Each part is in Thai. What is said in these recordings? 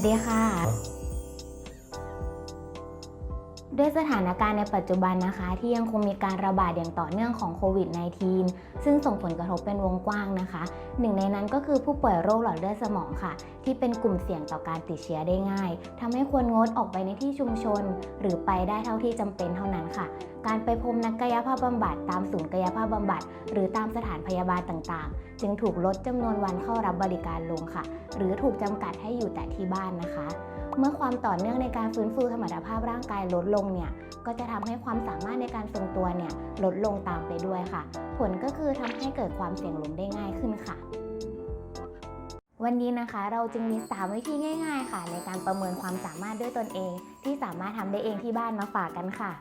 สดีค่ะ ด้วยสถานการณ์ในปัจจุบันนะคะ ที่ยังคงมีการระบาดอย่างต่อเนื่องของโควิด -19 ซึ่งส่งผลกระทบเป็นวงกว้างนะคะ หนึ่งในนั้นก็คือผู้ป่วยโรคหลอดเลือดสมองค่ะ ที่เป็นกลุ่มเสี่ยงต่อการติดเชื้อได้ง่ายทำให้ควรงดออกไปในที่ชุมชน หรือไปได้เท่าที่จำเป็นเท่านั้นค่ะ การไปพบนักกายภาพบำบัด ตามศูนย์กายภาพบำบัด หรือตามสถานพยาบาลต่างๆ จึงถูกลดจำนวนวันเข้ารับบริการลงค่ะ หรือถูกจำกัดให้อยู่แต่ที่บ้านนะคะ เมื่อความต่อเนื่องในการฟื้นฟูสมรรถภาพร่างกายลดลงเนี่ยก็จะทำให้ความสามารถในการทรงตัวเนี่ยลดลงตามไปด้วยค่ะ ผลก็คือทำให้เกิดความเสี่ยงล้มได้ง่ายขึ้นค่ะ วันนี้นะคะเราจึงมี 3 วิธีง่าย ๆ ค่ะ ในการประเมินความสามารถด้วยตนเอง ที่สามารถทำได้เองที่บ้านมาฝากกันค่ะ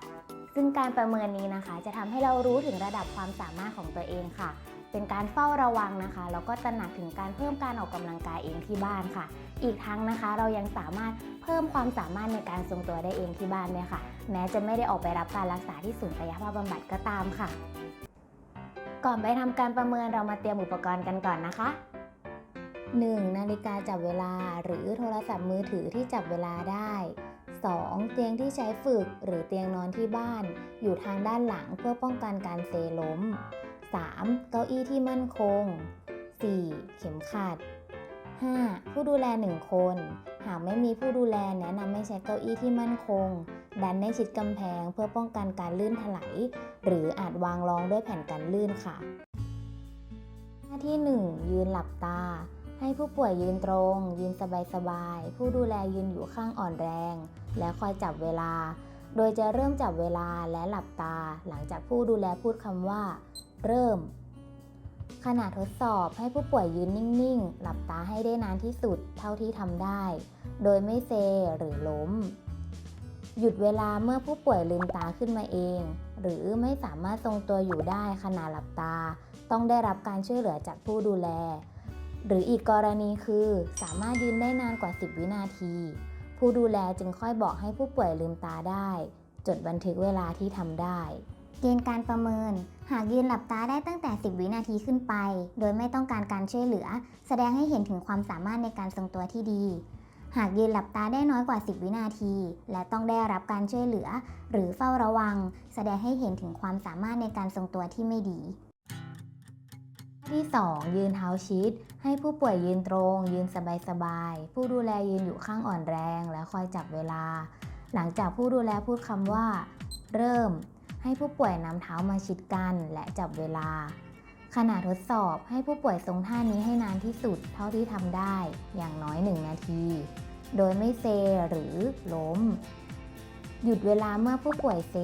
ซึ่งการประเมินนี้นะคะ จะทำให้เรารู้ถึงระดับความสามารถของตัวเองค่ะ เป็นการเฝ้าระวังนะคะแล้วก็ตระหนักถึงการเพิ่มการออกกำลังกายเองที่บ้านค่ะ อีกทั้งนะคะเรายังสามารถเพิ่มความสามารถในการทรงตัวได้เองที่บ้านด้วยค่ะ แม้จะไม่ได้ออกไปรับการรักษาที่ศูนย์กายภาพบำบัดก็ตามค่ะ ก่อนไปทำการประเมินเรามาเตรียมอุปกรณ์กันก่อนนะคะ 1. นาฬิกาจับเวลา หรือโทรศัพท์มือถือที่จับเวลาได้ 2. เตียงที่ใช้ฝึกหรือเตียงนอนที่บ้าน อยู่ทางด้านหลังเพื่อป้องกันการเซล้ม 3. เก้าอี้ที่มั่นคง 4. เข็มขัด 5. ผู้ดูแล 1 คน หากไม่มีผู้ดูแลแนะนำให้ใช้เก้าอี้ที่มั่นคง ดันให้ชิดกำแพงเพื่อป้องกันการลื่นถลายหรืออาจวางรองด้วยแผ่นกันลื่นค่ะ หน้าที่ 1 ยืนหลับตา ให้ผู้ป่วยยืนตรง ยืนสบายๆ ผู้ดูแลยืนอยู่ข้างอ่อนแรง และคอยจับเวลา โดยจะเริ่มจับเวลาและหลับตา หลังจากผู้ดูแลพูดคำว่า เริ่ม ขณะทดสอบให้ผู้ป่วยยืนนิ่งๆ หลับตาให้ได้นานที่สุดเท่าที่ทำได้ โดยไม่เซหรือล้ม หยุดเวลาเมื่อผู้ป่วยลืมตาขึ้นมาเอง หรือไม่สามารถทรงตัวอยู่ได้ขณะหลับตา ต้องได้รับการช่วยเหลือจากผู้ดูแล หรืออีกกรณีคือสามารถยืนได้นานกว่า 10 วินาที ผู้ดูแลจึงค่อยบอกให้ผู้ป่วยลืมตาได้ จดบันทึกเวลาที่ทำได้ เกณฑ์การประเมิน หากยืนหลับตาได้ตั้งแต่ 10 วินาทีขึ้นไป โดยไม่ต้องการการช่วยเหลือ แสดงให้เห็นถึงความสามารถในการทรงตัวที่ดี หากยืนหลับตาได้น้อยกว่า 10 วินาที และต้องได้รับการช่วยเหลือ หรือเฝ้าระวัง แสดงให้เห็นถึงความสามารถในการทรงตัวที่ไม่ดีที่ 2 ยืนเท้าชิด ให้ผู้ป่วยยืนตรง ยืนสบายๆ ผู้ดูแลยืนอยู่ข้างอ่อนแรง และคอยจับเวลา หลังจากผู้ดูแลพูดคำว่า เริ่ม ให้ผู้ป่วยนำเท้ามาชิดกันและจับเวลา ขณะทดสอบให้ผู้ป่วยทรงท่านี้ให้นานที่สุดเท่าที่ทำได้อย่างน้อย 1 นาที โดยไม่เซหรือล้ม หยุดเวลาเมื่อผู้ป่วยเซ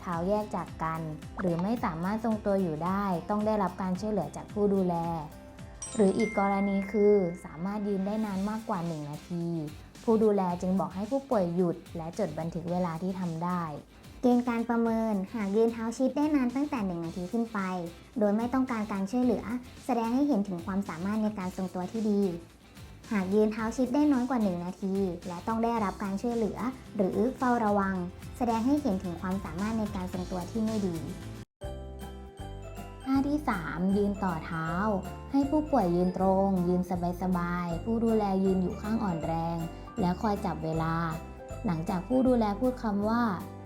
เท้าแยกจากกัน หรือไม่สามารถทรงตัวอยู่ได้ ต้องได้รับการช่วยเหลือจากผู้ดูแล หรืออีกกรณีคือสามารถยืนได้นานมากกว่า 1 นาที ผู้ดูแลจึงบอกให้ผู้ป่วยหยุดและจดบันทึกเวลาที่ทำได้ เกณฑ์การประเมิน หากยืนเท้าชิดได้นานตั้งแต่ 1 นาทีขึ้นไป โดยไม่ต้องการการช่วยเหลือ แสดงให้เห็นถึงความสามารถในการทรงตัวที่ดี หากยืนเท้าชิดได้น้อยกว่า 1 นาที และต้องได้รับการช่วยเหลือ หรือเฝ้าระวัง แสดงให้เห็นถึงความสามารถในการทรงตัวที่ไม่ดีท่าที่ 3 ยืนต่อเท้า ให้ผู้ป่วยยืนตรง ยืนสบายๆผู้ดูแลยืนอยู่ข้างอ่อนแรง และคอยจับเวลา หลังจากผู้ดูแลพูดคำว่า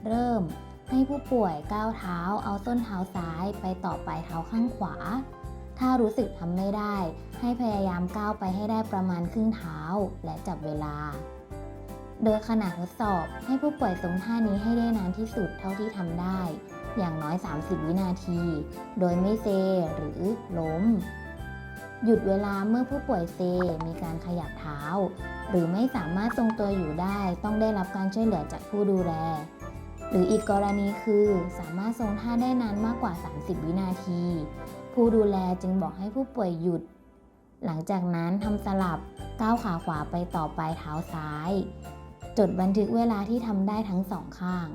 เริ่ม ให้ผู้ป่วยก้าวเท้า เอาส้นเท้าซ้ายไปต่อปลายเท้าข้างขวา ถ้ารู้สึกทำไม่ได้ ให้พยายามก้าวไปให้ได้ประมาณครึ่งเท้าและจับเวลา โดยขณะทดสอบให้ผู้ป่วยทรงท่านี้ให้ได้นานที่สุดเท่าที่ทำได้ อย่างน้อย 30 วินาที โดยไม่เซหรือล้มหยุดเวลาเมื่อผู้ป่วยเซ มีการขยับเท้า หรือไม่สามารถทรงตัวอยู่ได้ต้องได้รับการช่วยเหลือจากผู้ดูแล หรืออีกกรณีคือสามารถทรงท่าได้นานมากกว่า 30 วินาที ผู้ดูแลจึงบอกให้ผู้ป่วยหยุด หลังจากนั้นทำสลับก้าวขาขวาไปต่อปลายเท้าซ้าย จดบันทึกเวลาที่ทำได้ทั้งสองข้าง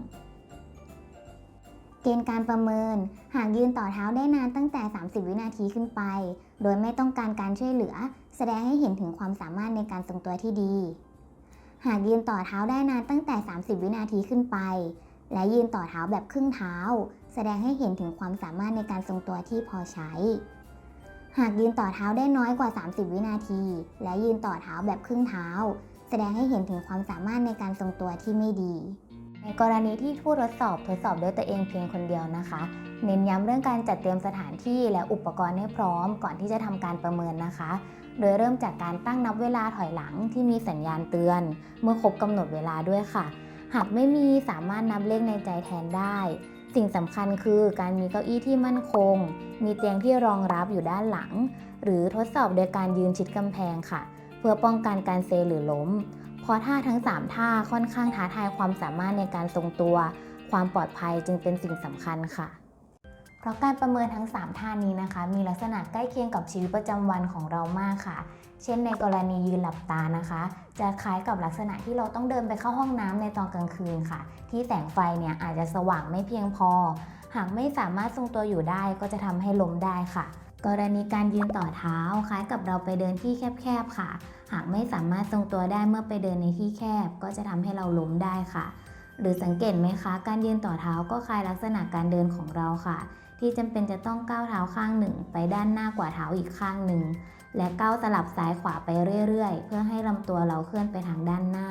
เกณฑ์การประเมิน หากยืนต่อเท้าได้นานตั้งแต่ 30 วินาทีขึ้นไป โดยไม่ต้องการการช่วยเหลือ แสดงให้เห็นถึงความสามารถในการทรงตัวที่ดี หากยืนต่อเท้าได้นานตั้งแต่ 30 วินาทีขึ้นไป และยืนต่อเท้าแบบครึ่งเท้า แสดงให้เห็นถึงความสามารถในการทรงตัวที่พอใช้ หากยืนต่อเท้าได้น้อยกว่า 30 วินาที และยืนต่อเท้าแบบครึ่งเท้า แสดงให้เห็นถึงความสามารถในการทรงตัวที่ไม่ดี ในกรณีที่ผู้ทดสอบทดสอบด้วยตัวเองเพียงคนเดียวนะคะ เน้นย้ำเรื่องการจัดเตรียมสถานที่และอุปกรณ์ให้พร้อม ก่อนที่จะทำการประเมินนะคะโดยเริ่มจากการตั้งนับเวลาถอยหลังที่มีสัญญาณเตือน เมื่อครบกำหนดเวลาด้วยค่ะ หากไม่มีสามารถนับเลขในใจแทนได้ สิ่งสำคัญคือการมีเก้าอี้ที่มั่นคง มีเตียงที่รองรับอยู่ด้านหลัง หรือทดสอบโดยการยืนชิดกำแพงค่ะ เพื่อป้องกันการเซหรือล้ม เพราะท่าทั้ง 3 ท่าค่อนข้างท้าทายความสามารถในการทรงตัว ความปลอดภัยจึงเป็นสิ่งสำคัญค่ะ เพราะการประเมินทั้ง 3 ท่านี้นะคะ มีลักษณะใกล้เคียงกับชีวิตประจำวันของเรามากค่ะ เช่นในกรณียืนหลับตานะคะ จะคล้ายกับลักษณะที่เราต้องเดินไปเข้าห้องน้ำในตอนกลางคืนค่ะ ที่แสงไฟเนี่ยอาจจะสว่างไม่เพียงพอ หากไม่สามารถทรงตัวอยู่ได้ก็จะทำให้ล้มได้ค่ะกรณีการยืนต่อเท้าคล้ายกับเราไปเดินที่แคบๆค่ะ หากไม่สามารถทรงตัวได้เมื่อไปเดินในที่แคบ ก็จะทำให้เราล้มได้ค่ะ หรือสังเกตไหมคะ การยืนต่อเท้าก็คล้ายลักษณะการเดินของเราค่ะ ที่จำเป็นจะต้องก้าวเท้าข้างหนึ่งไปด้านหน้ากว่าเท้าอีกข้างหนึ่ง และก้าวสลับซ้ายขวาไปเรื่อยๆ เพื่อให้ลำตัวเราเคลื่อนไปทางด้านหน้า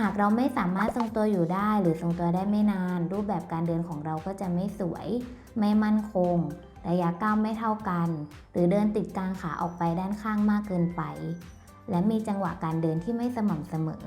หากเราไม่สามารถทรงตัวอยู่ได้หรือทรงตัวได้ไม่นาน รูปแบบการเดินของเราก็จะไม่สวย ไม่มั่นคงระยะก้าวไม่เท่ากัน หรือเดินติดกลางขาออกไปด้านข้างมากเกินไป และมีจังหวะการเดินที่ไม่สม่ำเสมอ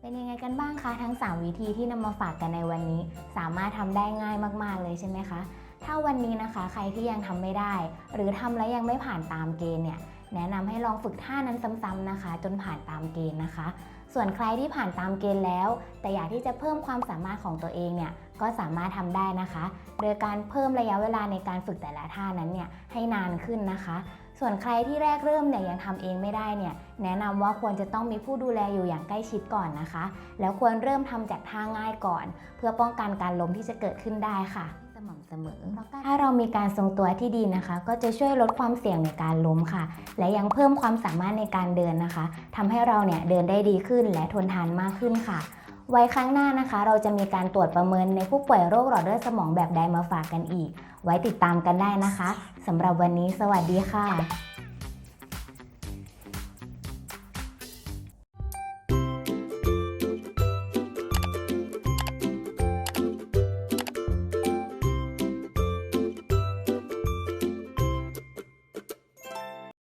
เป็นยังไงกันบ้างคะทั้ง 3 วิธีที่นำมาฝากกันในวันนี้ สามารถทำได้ง่ายมากๆเลยใช่ไหมคะ ถ้าวันนี้นะคะใครที่ยังทำไม่ได้ หรือทำแล้วยังไม่ผ่านตามเกณฑ์เนี่ยแนะนำให้ลองฝึกท่านั้นซ้ำๆนะคะ จนผ่านตามเกณฑ์นะคะ ส่วนใครที่ผ่านตามเกณฑ์แล้ว แต่อยากที่จะเพิ่มความสามารถของตัวเองเนี่ยก็สามารถทำได้นะคะ โดยการเพิ่มระยะเวลาในการฝึกแต่ละท่านั้นเนี่ยให้นานขึ้นนะคะ ส่วนใครที่แรกเริ่มเนี่ยยังทำเองไม่ได้เนี่ยแนะนำว่าควรจะต้องมีผู้ดูแลอยู่อย่างใกล้ชิดก่อนนะคะ แล้วควรเริ่มทำจากท่าง่ายก่อน เพื่อป้องกันการล้มที่จะเกิดขึ้นได้ค่ะสม่ำเสมอถ้าเรามีการทรงตัวที่ดีนะคะ ก็จะช่วยลดความเสี่ยงในการล้มค่ะ และยังเพิ่มความสามารถในการเดินนะคะทำให้เราเนี่ยเดินได้ดีขึ้นและทนทานมากขึ้นค่ะ ไว้ครั้งหน้านะคะ เราจะมีการตรวจประเมินในผู้ป่วยโรคหลอดเลือดสมองแบบใดมาฝากกันอีก ไว้ติดตามกันได้นะคะสำหรับวันนี้สวัสดีค่ะ